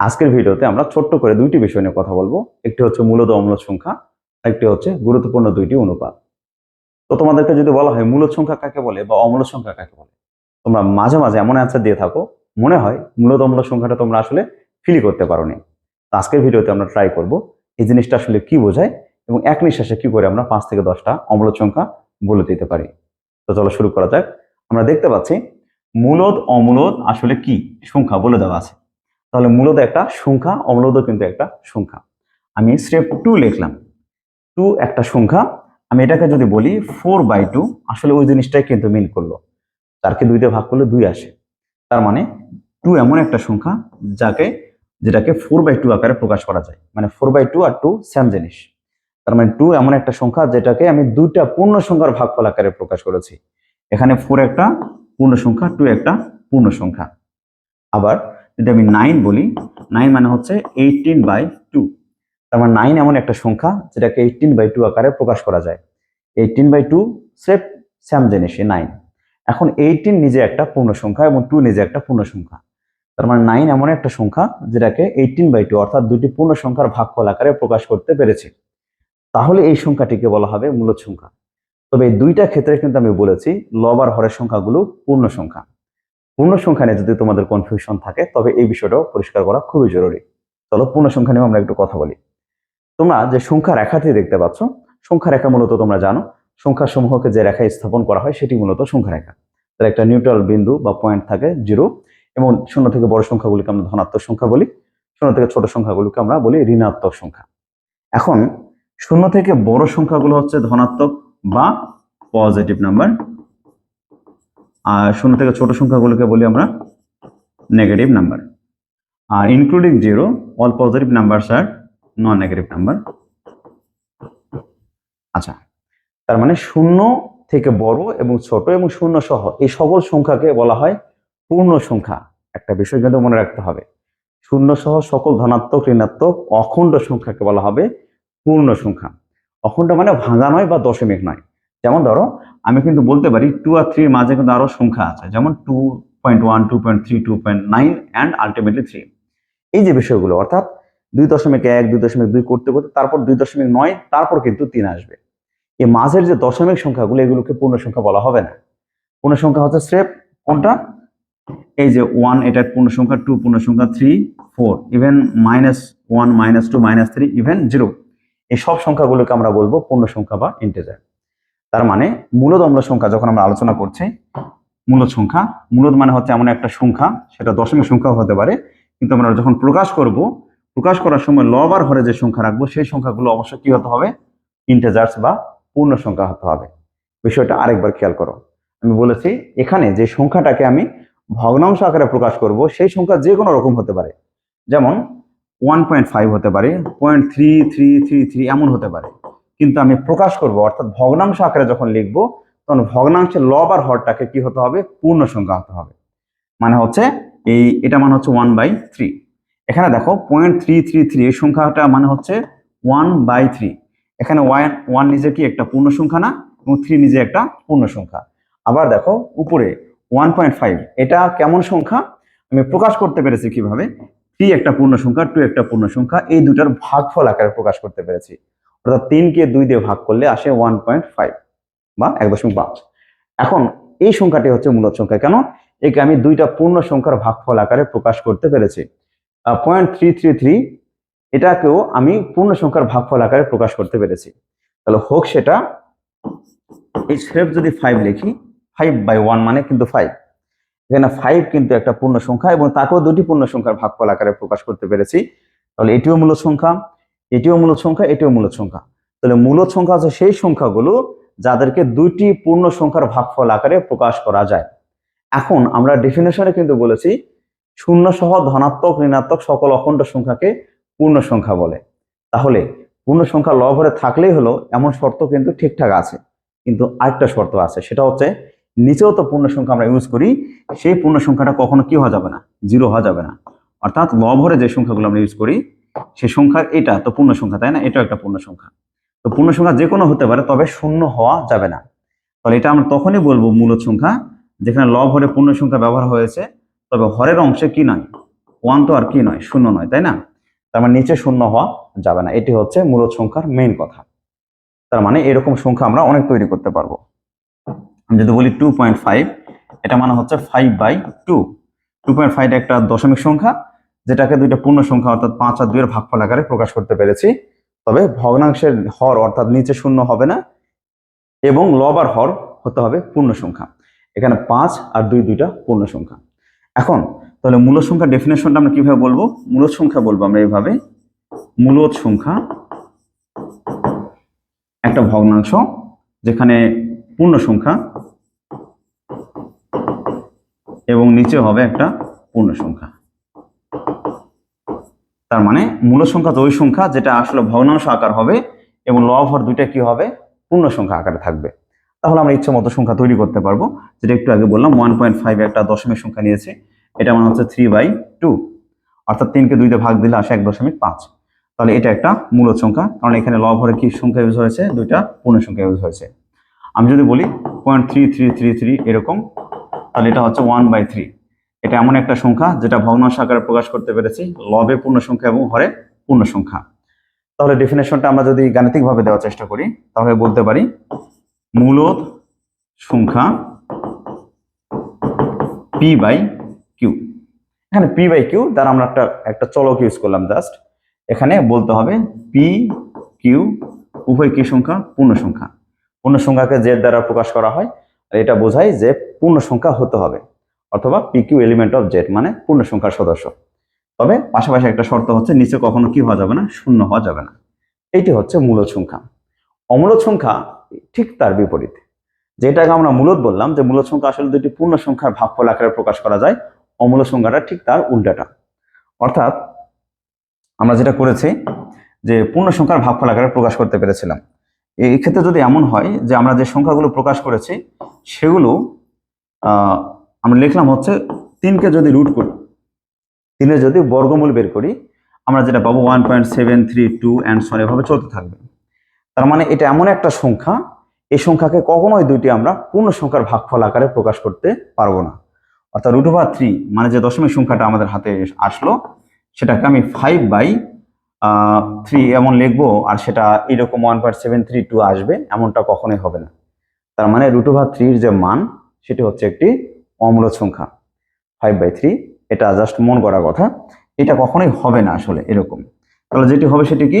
আজকের ভিডিওতে আমরা ছোট্ট করে দুইটি বিষয় নিয়ে কথা বলব। একটি হচ্ছে মূলত অম্লদ সংখ্যা একটি হচ্ছে গুরুত্বপূর্ণ দুইটি অনুপাত। তো তোমাদেরকে যদি বলা হয় মূলত সংখ্যা কাকে বলে বা অম্লদ সংখ্যা কাকে বলে, তোমরা মাঝে মাঝে এমন অ্যান্সার দিয়ে থাকো, মনে হয় মূলত অম্ল সংখ্যাটা তোমরা আসলে ফিল করতে পারোনি। তো আজকের ভিডিওতে আমরা ট্রাই করব এই জিনিসটা আসলে কি বোঝায় এবং এক নিঃশ্বাসে কি করে আমরা পাঁচ থেকে দশটা অম্লদ সংখ্যা বলে দিতে পারি। তো চলো শুরু করা যাক। আমরা দেখতে পাচ্ছি মূলদ অমূলদ আসলে কি সংখ্যা বলে দেওয়া আছে। তাহলে মূলত একটা সংখ্যা অম্লদও কিন্তু একটা সংখ্যা। আমি স্টেপ টু লিখলাম। টু একটা সংখ্যা। আমি এটাকে যদি বলি ফোর বাই টু আসলে ওই জিনিসটাই কিন্তু মিন করল। তারকে দুইতে ভাগ করলে দুই আসে। তার মানে টু এমন একটা সংখ্যা যাকে, যেটাকে ফোর বাই টু আকারে প্রকাশ করা যায়। মানে ফোর বাই টু আর টু সেম জিনিস। তার মানে টু এমন একটা সংখ্যা যেটাকে আমি দুইটা পূর্ণ সংখ্যার ভাগ ভাগফল আকারে প্রকাশ করেছি। এখানে ফোর একটা পূর্ণ সংখ্যা টু একটা পূর্ণ সংখ্যা। আবার যদি আমি নাইন বলি নাইন মানে হচ্ছে এইটিন বাই টু তার মানে নাইন এমন একটা সংখ্যা যেটাকে এইটিন বাই টু আকারে প্রকাশ করা যায়। Eighteen by two same same জিনিসই নাইন এখন এইটিন নিজে একটা পূর্ণ সংখ্যা এবং টু নিজে একটা পূর্ণ সংখ্যা। তার মানে নাইন এমন একটা সংখ্যা যেটাকে এইটিন বাই টু অর্থাৎ দুটি পূর্ণ সংখ্যার ভাগফল আকারে প্রকাশ করতে পেরেছে। তাহলে এই সংখ্যাটিকে বলা হবে মূলত সংখ্যা। তবে এই দুইটা ক্ষেত্রে কিন্তু আমি বলেছি লব আর হরের সংখ্যাগুলো পূর্ণ সংখ্যা। পূর্ণ সংখ্যা নিয়ে যদি তোমাদের কনফিউশন থাকে, তবে এই বিষয়টাও পরিষ্কার করা খুবই জরুরি। চলো পূর্ণ সংখ্যা নিয়ে আমরা একটু কথা বলি। তোমরা যে সংখ্যা রেখাটি দেখতে পাচ্ছ, সংখ্যা রেখা মূলত তোমরা জানো। সংখ্যা সমূহকে যে রেখায় স্থাপন করা হয়, সেটি মূলত সংখ্যা রেখা। তার একটা নিউট্রাল বিন্দু বা পয়েন্ট থাকে জিরো এবং শূন্য থেকে বড় সংখ্যাগুলিকে আমরা ধনাত্মক সংখ্যা বলি। শূন্য থেকে ছোট সংখ্যাগুলিকে আমরা বলি ঋণাত্মক সংখ্যা। এখন, শূন্য থেকে বড় সংখ্যাগুলো হচ্ছে ধনাত্মক বা পজিটিভ নাম্বার আর শূন্য থেকে ছোট সংখ্যাগুলোকে বলি আমরা নেগেটিভ নাম্বার আর including zero all positive numbers আর নন নেগেটিভ নাম্বার আচ্ছা তার মানে শূন্য থেকে বড় এবং ছোট এবং শূন্য সহ এই সকল সংখ্যাকে বলা হয় পূর্ণ সংখ্যা। একটা বিষয় কিন্তু মনে রাখতে হবে, শূন্য সহ সকল ধনাত্মক, ঋণাত্মক অখণ্ড সংখ্যাকে বলা হবে পূর্ণ সংখ্যা। অখণ্ড মানে ভাঙা নয় বা দশমিক নয়। যেমন ধরো, আমি কিন্তু বলতে পারি টু আর থ্রির মাঝে কিন্তু আরও সংখ্যা আছে, যেমন two point one two point three two point nine and ultimately three এই যে বিষয়গুলো, অর্থাৎ দুই দশমিক এক, দুই দশমিক দুই করতে করতে তারপর দুই দশমিক নয়, তারপর কিন্তু তিন আসবে। এই মাঝের যে দশমিক সংখ্যাগুলো, এগুলোকে পূর্ণ সংখ্যা বলা হবে না। পূর্ণ সংখ্যা হচ্ছে স্রেফ কোনটা? এই যে ওয়ান এটা পূর্ণ সংখ্যা টু পূর্ণ সংখ্যা three four even minus one minus two minus three even zero এই সব সংখ্যাগুলোকে আমরা বলব পূর্ণ সংখ্যা বা ইন্টেজার তার মানে মূলত অম্ল সংখ্যা যখন আমরা আলোচনা করছি মূলত সংখ্যা মূলত মানে হচ্ছে এমন একটা সংখ্যা, সেটা দশমিক সংখ্যাও হতে পারে, কিন্তু আমরা যখন প্রকাশ করব, প্রকাশ করার সময় লব আর হরে যে সংখ্যা রাখব, সেই সংখ্যাগুলো অবশ্যই কি হতে হবে? ইন্টেজার্স বা পূর্ণ সংখ্যা হতে হবে। বিষয়টা আরেকবার খেয়াল করো। আমি বলেছি, এখানে যে সংখ্যাটাকে আমি ভগ্নাংশ আকারে প্রকাশ করব, সেই সংখ্যা যে কোনো রকম হতে পারে। যেমন ওয়ান পয়েন্ট ফাইভ হতে পারে point three three three three এমন হতে পারে। কিন্তু আমি প্রকাশ করব, অর্থাৎ ভগ্নাংশ আকারে যখন লিখব, তখন ভগ্নাংশের লব আর হরটাকে কি হতে হবে? পূর্ণ সংখ্যা হতে হবে। মানে হচ্ছে এই, এটা মানে হচ্ছে ওয়ান বাই থ্রি এখানে দেখো পয়েন্ট থ্রি থ্রি থ্রি এই সংখ্যাটা মানে হচ্ছে ওয়ান বাই থ্রি এখানে ওয়ান ওয়ান নিজে কি একটা পূর্ণ সংখ্যা না, এবং থ্রি নিজে একটা পূর্ণ সংখ্যা। আবার দেখো, উপরে ওয়ান পয়েন্ট ফাইভ এটা কেমন সংখ্যা? আমি প্রকাশ করতে পেরেছি কীভাবে? থ্রি একটা পূর্ণ সংখ্যা টু একটা পূর্ণ সংখ্যা, এই দুটার ভাগফল আকারে প্রকাশ করতে পেরেছি। অর্থাৎ তিনকে দুই দিয়ে ভাগ করলে আসে ওয়ান পয়েন্ট ফাইভ বা এক দশমিক পাঁচ। এখন এই সংখ্যাটি হচ্ছে মূলত সংখ্যা। কেন? একে আমি দুইটা পূর্ণ সংখ্যার ভাগফল আকারে প্রকাশ করতে পেরেছি। পয়েন্ট থ্রি থ্রি থ্রি এটাকেও আমি পূর্ণ সংখ্যার ভাগফল আকারে প্রকাশ করতে পেরেছি। তাহলে হোক সেটা, এই স্রেফ যদি ফাইভ লিখি ফাইভ বাই ওয়ান মানে কিন্তু ফাইভ এখানে ফাইভ কিন্তু একটা পূর্ণ সংখ্যা এবং তাকেও দুটি পূর্ণ সংখ্যার ভাগফল আকারে প্রকাশ করতে পেরেছি। তাহলে এটিও মূলত সংখ্যা। এটিও মূলত সংখ্যা, এটিও মূলত সংখ্যা। তাহলে মূলত সংখ্যা হচ্ছে সেই সংখ্যাগুলো যাদেরকে দুইটি পূর্ণ সংখ্যার ভাগফল আকারে প্রকাশ করা যায়। এখন আমরা ডেফিনেশনে কিন্তু বলেছি, শূন্য সহ ধনাত্মক, ঋণাত্মক সকল অখণ্ড সংখ্যাকে পূর্ণ সংখ্যা বলে। তাহলে পূর্ণ সংখ্যা লভরে থাকলেই হলো, এমন শর্ত কিন্তু ঠিকঠাক আছে। কিন্তু আরেকটা শর্ত আছে, সেটা হচ্ছে নিচেও তো পূর্ণ সংখ্যা আমরা ইউজ করি, সেই পূর্ণ সংখ্যাটা কখনো কি হওয়া যাবে না? জিরো হওয়া যাবে না। অর্থাৎ লভরে যে সংখ্যাগুলো আমরা ইউজ করি সেই সংখ্যা এটা, তো পূর্ণ সংখ্যা, তাই না? এটাও একটা পূর্ণ সংখ্যা। তো পূর্ণ সংখ্যা যে কোনো হতে পারে, তবে শূন্য হওয়া যাবে না। তাহলে এটা আমরা তখনই বলব মূলত সংখ্যা, যেখানে লব হরে পূর্ণ সংখ্যা ব্যবহার হয়েছে, তবে হরের অংশে কি নয়? ওয়ান তো আর কি নয়? শূন্য নয়, তাই না? তার মানে নিচে শূন্য হওয়া যাবে না। এটি হচ্ছে মূলত সংখ্যার মেইন কথা। তার মানে এরকম সংখ্যা আমরা অনেক তৈরি করতে পারব। আমি যদি বলি টু পয়েন্ট ফাইভ এটা মানে হচ্ছে five by two two point five একটা দশমিক সংখ্যা যেটাকে দুইটা পূর্ণ সংখ্যা অর্থাৎ পাঁচ আর দুইয়ের ভাগফল আকারে প্রকাশ করতে পেরেছি। তবে ভগ্নাংশের হর অর্থাৎ নিচে শূন্য হবে না, এবং লব আর হর হতে হবে পূর্ণ সংখ্যা। এখানে পাঁচ আর দুই দুইটা পূর্ণ সংখ্যা। এখন, তাহলে মূল সংখ্যা ডেফিনেশনটা আমরা কীভাবে বলব? মূলত সংখ্যা বলব আমরা এইভাবে। মূলত সংখ্যা একটা ভগ্নাংশ, যেখানে পূর্ণ সংখ্যা এবং নিচে হবে একটা পূর্ণ সংখ্যা। তার মানে মূল সংখ্যা তো ওই সংখ্যা যেটা আসলে ভগ্নাংশ আকার হবে এবং লব হর দুইটা কি হবে? পূর্ণ সংখ্যা আকারে থাকবে। তাহলে আমরা ইচ্ছে মতো সংখ্যা তৈরি করতে পারব। যেটা একটু আগে বললাম ওয়ান পয়েন্ট ফাইভ একটা দশমিক সংখ্যা নিয়েছে। এটা মানে হচ্ছে থ্রি বাই টু অর্থাৎ তিনকে দুইতে ভাগ দিলে আসে এক দশমিক পাঁচ। তাহলে এটা একটা মূল সংখ্যা কারণ এখানে লব হরে কি সংখ্যা ইউজ হয়েছে? দুইটা পূর্ণ সংখ্যা ইউজ হয়েছে। আমি যদি বলি point three three three three এরকম, তাহলে এটা হচ্ছে ওয়ান বাই থ্রি এটা এমন একটা সংখ্যা যেটা ভগ্নাংশ আকারে প্রকাশ করতে পেরেছি, লবে পূর্ণ সংখ্যা এবং হরে পূর্ণ সংখ্যা। তাহলে ডেফিনেশনটা আমরা যদি গাণিতিকভাবে দেওয়ার চেষ্টা করি, তাহলে বলতে পারি মূলত সংখ্যা পি বাই কিউ এখানে পি বাই কিউ দ্বারা আমরা একটা একটা চলক ইউজ করলাম জাস্ট এখানে বলতে হবে পি কিউ উভয় কি সংখ্যা? পূর্ণ সংখ্যা। পূর্ণ সংখ্যাকে জেড দ্বারা প্রকাশ করা হয়, আর এটা বোঝায় যে পূর্ণ সংখ্যা হতে হবে। অথবা p q element of Z মানে পূর্ণ সংখ্যার সদস্য। তবে পাশাপাশি একটা শর্ত হচ্ছে, নিচে কখনো কি হওয়া যাবে না, শূন্য হওয়া যাবে না। এইটি হচ্ছে মূলত সংখ্যা। অমূলত সংখ্যা ঠিক তার বিপরীত। যেটাকে আমরা মূলত বললাম, যে মূলত সংখ্যা আসলে দুটি পূর্ণ সংখ্যার ভাগফল আকারে প্রকাশ করা যায় অমূলত সংখ্যাটা ঠিক তার উল্টাটা। অর্থাৎ আমরা যেটা করেছি, যে পূর্ণ সংখ্যার ভাগফল আকারে প্রকাশ করতে পেরেছিলাম। এই ক্ষেত্রে যদি এমন হয়, যে আমরা যে সংখ্যাগুলো প্রকাশ করেছি, সেগুলো আমরা লিখলাম হচ্ছে তিনকে যদি রুট করি তিনের যদি বর্গমূল বের করি, আমরা যেটা পাবো one point seven three two and so on এভাবে চলতে থাকবে। তার মানে এটা এমন একটা সংখ্যা, এই সংখ্যাকে কখনোই দুইটি আমরা পূর্ণ সংখ্যার ভাগফল আকারে প্রকাশ করতে পারব না। অর্থাৎ রুট ওভার থ্রি মানে যে দশমিক সংখ্যাটা আমাদের হাতে আসলো, সেটাকে আমি ফাইভ বাই থ্রি এমন লিখব, আর সেটা এরকম one point seven three two আসবে, এমনটা কখনোই হবে না। তার মানে রুট ওভার থ্রির যে মান, সেটি হচ্ছে একটি অমূলত সংখ্যা ফাইভ বাই থ্রি এটা জাস্ট মন করার কথা। এটা কখনোই হবে না আসলে এরকম। তাহলে যেটি হবে সেটি কি?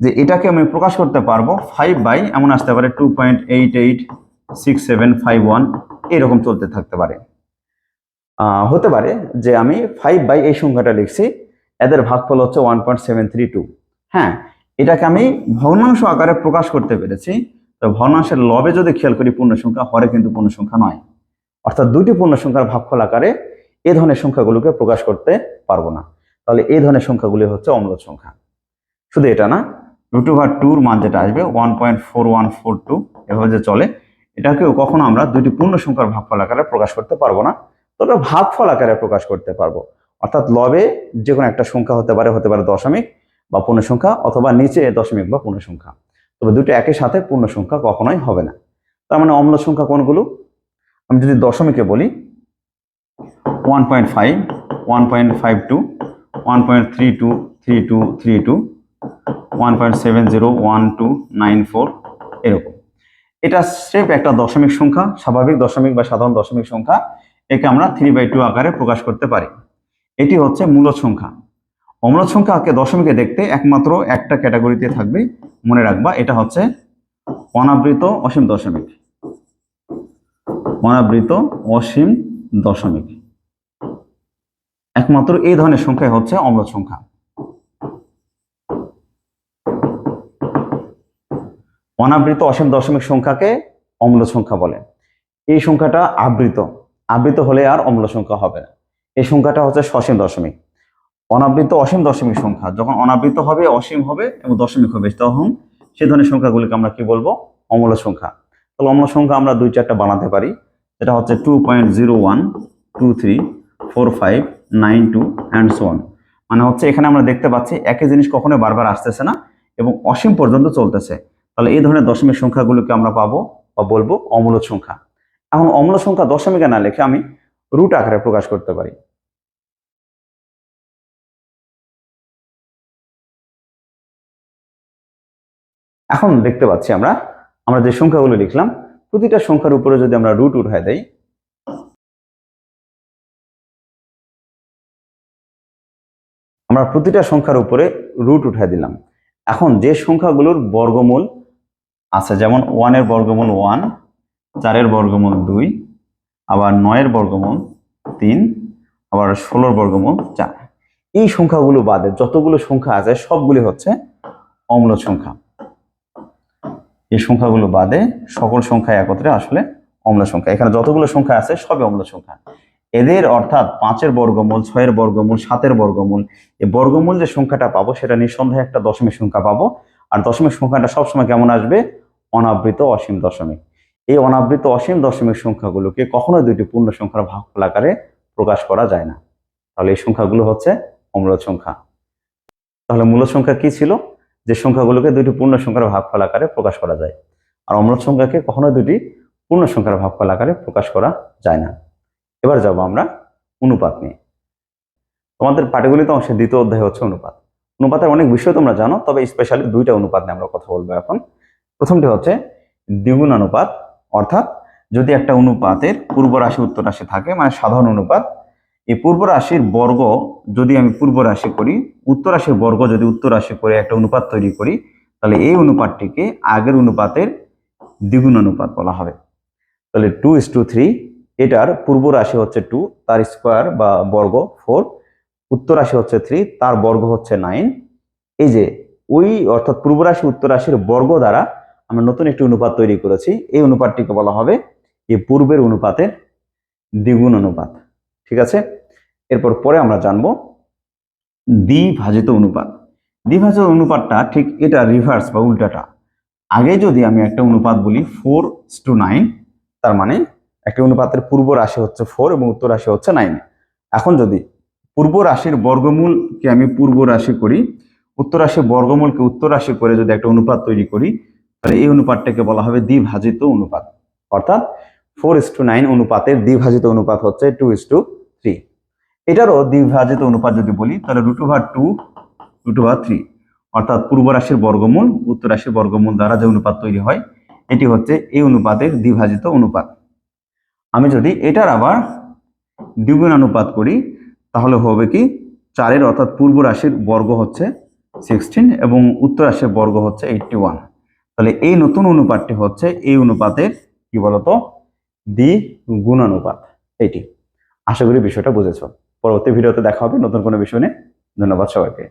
যে এটাকে আমি প্রকাশ করতে পারব ফাইভ বাই এমন আসতে পারে two point eight eight six seven five one এরকম চলতে থাকতে পারে। হতে পারে যে আমি ফাইভ বাই এই সংখ্যাটা লিখছি, এদের ভাগফল হচ্ছে one point seven three two হ্যাঁ এটাকে আমি ভগ্নাংশ আকারে প্রকাশ করতে পেরেছি। তো ভগ্নাংশের লবে যদি খেয়াল করি পূর্ণ সংখ্যা হরে কিন্তু পূর্ণ সংখ্যা নয়। অর্থাৎ দুইটি পূর্ণ সংখ্যার ভাগফল আকারে এই ধরনের সংখ্যাগুলোকে প্রকাশ করতে পারব না। তাহলে এই ধরনের সংখ্যাগুলি হচ্ছে অম্লত সংখ্যা। শুধু এটা না, রুট ওভার টুর মান যেটা আসবে one point four one four two এভাবে যে চলে, এটাকেও কখনো আমরা দুইটি পূর্ণ সংখ্যার ভাগফল আকারে প্রকাশ করতে পারব না, তবে ভাগফল আকারে প্রকাশ করতে পারব। অর্থাৎ লবে যে কোনো একটা সংখ্যা হতে পারে হতে পারে দশমিক বা পূর্ণ সংখ্যা অথবা নিচে দশমিক বা পূর্ণ সংখ্যা তবে দুটো একই সাথে পূর্ণ সংখ্যা কখনোই হবে না। তার মানে অম্ল সংখ্যা কোনগুলো? আমি যদি দশমিকে বলি one point five one point five two one point three two three two three two one point seven zero one two nine four এরকম। এটা স্রেফ একটা দশমিক সংখ্যা, স্বাভাবিক দশমিক বা সাধারণ দশমিক সংখ্যা, একে আমরা থ্রি বাই টু আকারে প্রকাশ করতে পারি। এটি হচ্ছে মূলত সংখ্যা। অমূলত সংখ্যাকে দশমিকে দেখতে একমাত্র একটা ক্যাটাগরিতে থাকবে মনে রাখবা এটা হচ্ছে অনাবৃত অসীম দশমিক। অনাবৃত অসীম দশমিক। একমাত্র এই ধরনের সংখ্যা হচ্ছে অম্লত সংখ্যা। অনাবৃত অসীম দশমিক সংখ্যাকে অম্ল সংখ্যা বলে। এই সংখ্যাটা আবৃত। আবৃত হলে আর অম্ল সংখ্যা হবে না। এই সংখ্যাটা হচ্ছে সসীম দশমিক। অনাবৃত অসীম দশমিক সংখ্যা, যখন অনাবৃত হবে, অসীম হবে এবং দশমিক হবে, তখন সে ধরনের সংখ্যাগুলিকে আমরা কি বলব? অম্ল সংখ্যা। তাহলে অম্ল সংখ্যা আমরা দুই চারটা বানাতে পারি। এটা হচ্ছে two point zero one two three four five nine two and so on মানে হচ্ছে এখানে আমরা দেখতে পাচ্ছি একই জিনিস কখনোই বারবার আসতেছে না এবং অসীম পর্যন্ত চলতেছে। তাহলে এই ধরনের দশমিক সংখ্যাগুলোকে আমরা পাবো বা বলব অমূলত সংখ্যা। এখন অম্ল সংখ্যা দশমিকে না লিখে আমি রুট আকারে প্রকাশ করতে পারি। এখন দেখতে পাচ্ছি আমরা আমরা যে সংখ্যাগুলো লিখলাম প্রতিটা সংখ্যার উপরে যদি আমরা রুট উঠায় দেই, আমরা প্রতিটা সংখ্যার উপরে রুট উঠায় দিলাম। এখন যে সংখ্যাগুলোর বর্গমূল আছে, যেমন ওয়ানের বর্গমূল ওয়ান, চারের বর্গমূল দুই, আবার নয়ের বর্গমূল তিন, আবার ষোলোর বর্গমূল চার। এই সংখ্যাগুলো বাদে যতগুলো সংখ্যা আছে, সবগুলি হচ্ছে অম্ল সংখ্যা। এই সংখ্যাগুলো বাদে সকল সংখ্যা একত্রে আসলে অম্ল সংখ্যা। এখানে যতগুলো সংখ্যা আছে, সবই অম্ল সংখ্যা। এদের অর্থাৎ পাঁচের বর্গমূল, ছয়ের বর্গমূল, সাতের বর্গমূল, এই বর্গমূল যে সংখ্যাটা পাবো, সেটা নিঃসন্দেহে একটা দশমিক সংখ্যা পাবো। আর দশমিক সংখ্যাটা সবসময় কেমন আসবে? অনাবৃত অসীম দশমিক। এই অনাবৃত অসীম দশমিক সংখ্যাগুলোকে কখনোই দুইটি পূর্ণ সংখ্যার ভাগফল আকারে প্রকাশ করা যায় না। তাহলে এই সংখ্যাগুলো হচ্ছে অম্ল সংখ্যা। তাহলে মূল সংখ্যা কি ছিল? যে সংখ্যাগুলোকে দুটি পূর্ণ সংখ্যার ভাগফল আকারে প্রকাশ করা যায়। আর অম্ল সংখ্যাকে কখনো দুটি পূর্ণ সংখ্যার ভাগফল আকারে প্রকাশ করা যায় না। এবার যাব আমরা অনুপাত নিয়ে। তোমাদের পাটিগণিত অংশে দ্বিতীয় অধ্যায় হচ্ছে অনুপাত। অনুপাতের অনেক বিষয় তোমরা জানো, তবে স্পেশালি দুইটা অনুপাত নিয়ে আমরা কথা বলব এখন। প্রথমটি হচ্ছে দ্বিগুণ অনুপাত, অর্থাৎ যদি একটা অনুপাতের পূর্ব রাশি উত্তর রাশি থাকে মানে সাধারণ অনুপাত এই পূর্ব রাশির বর্গ যদি আমি পূর্ব রাশি করি, উত্তর রাশির বর্গ যদি উত্তর রাশি করে একটা অনুপাত তৈরি করি, তাহলে এই অনুপাতটিকে আগের অনুপাতের দ্বিগুণ অনুপাত বলা হবে। তাহলে টু ইস টু থ্রি এটার পূর্ব রাশি হচ্ছে টু তার স্কোয়ার বা বর্গ ফোর উত্তর রাশি হচ্ছে থ্রি তার বর্গ হচ্ছে নাইন এই যে, ওই অর্থাৎ পূর্ব রাশি, উত্তর রাশির বর্গ দ্বারা আমরা নতুন একটি অনুপাত তৈরি করেছি, এই অনুপাতটিকে বলা হবে এই পূর্বের অনুপাতের দ্বিগুণ অনুপাত। আছে? এরপর পরে আমরা জানব দ্বিভাজিত অনুপাত। দ্বিভাজিত অনুপাতটা ঠিক এটা রিভার্স বা উল্টাটা। আগে যদি আমি একটা অনুপাত বলি ফোর টু নাইন তার মানে একটা অনুপাতের পূর্ব রাশি হচ্ছে ফোর এবং উত্তর রাশি হচ্ছে নাইন এখন যদি পূর্ব রাশির বর্গমূলকে আমি পূর্ব রাশি করি, উত্তর রাশির বর্গমূলকে উত্তর রাশি করে যদি একটা অনুপাত তৈরি করি, তাহলে এই অনুপাতটাকে বলা হবে দ্বিভাজিত অনুপাত। অর্থাৎ ফোর ইস টু নাইন অনুপাতের দ্বিভাজিত অনুপাত হচ্ছে টু ইস টু থ্রি এটারও দ্বিভাজিত অনুপাত যদি বলি, তাহলে root over two root over three অর্থাৎ পূর্ব রাশির বর্গমূল, উত্তর রাশির বর্গমূল দ্বারা যে অনুপাত তৈরি হয়, এটি হচ্ছে এই অনুপাতের দ্বিভাজিত অনুপাত। আমি যদি এটার আবার দ্বিগুণ অনুপাত করি, তাহলে হবে কি, চারের অর্থাৎ পূর্ব রাশির বর্গ হচ্ছে সিক্সটিন এবং উত্তর রাশির বর্গ হচ্ছে এইটটি ওয়ান তাহলে এই নতুন অনুপাতটি হচ্ছে এই অনুপাতের কি বলতো? দ্বিগুণ অনুপাত এইটি আশা করি বিষয়টা বুঝেছ। পরবর্তী ভিডিওতে দেখা হবে নতুন কোনো বিষয় নিয়ে। ধন্যবাদ সবাইকে।